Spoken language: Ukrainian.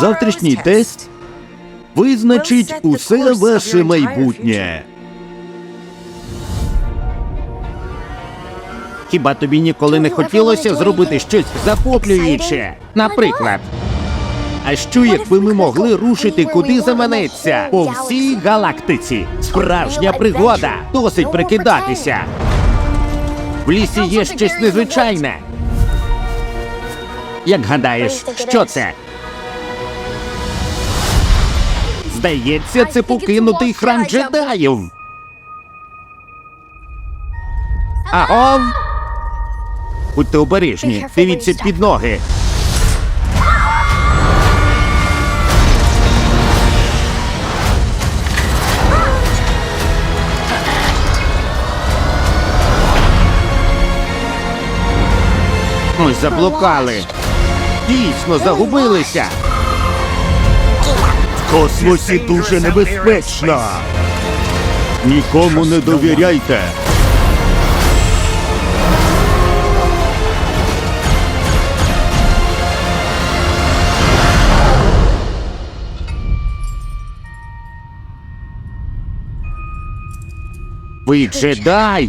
Завтрашній тест визначить усе ваше майбутнє. Хіба тобі ніколи не хотілося зробити щось захоплююче? Наприклад. А що якби ми могли рушити куди заманеться по всій галактиці? Справжня пригода! Досить прикидатися. В лісі є щось незвичайне. Як гадаєш, що це? Здається, це покинутий храм джедаїв. Аго! Будьте обережні, дивіться під ноги. Ми заблукали. Дійсно загубилися. Космосі дуже небезпечно. Нікому не довіряйте. Ви джедай!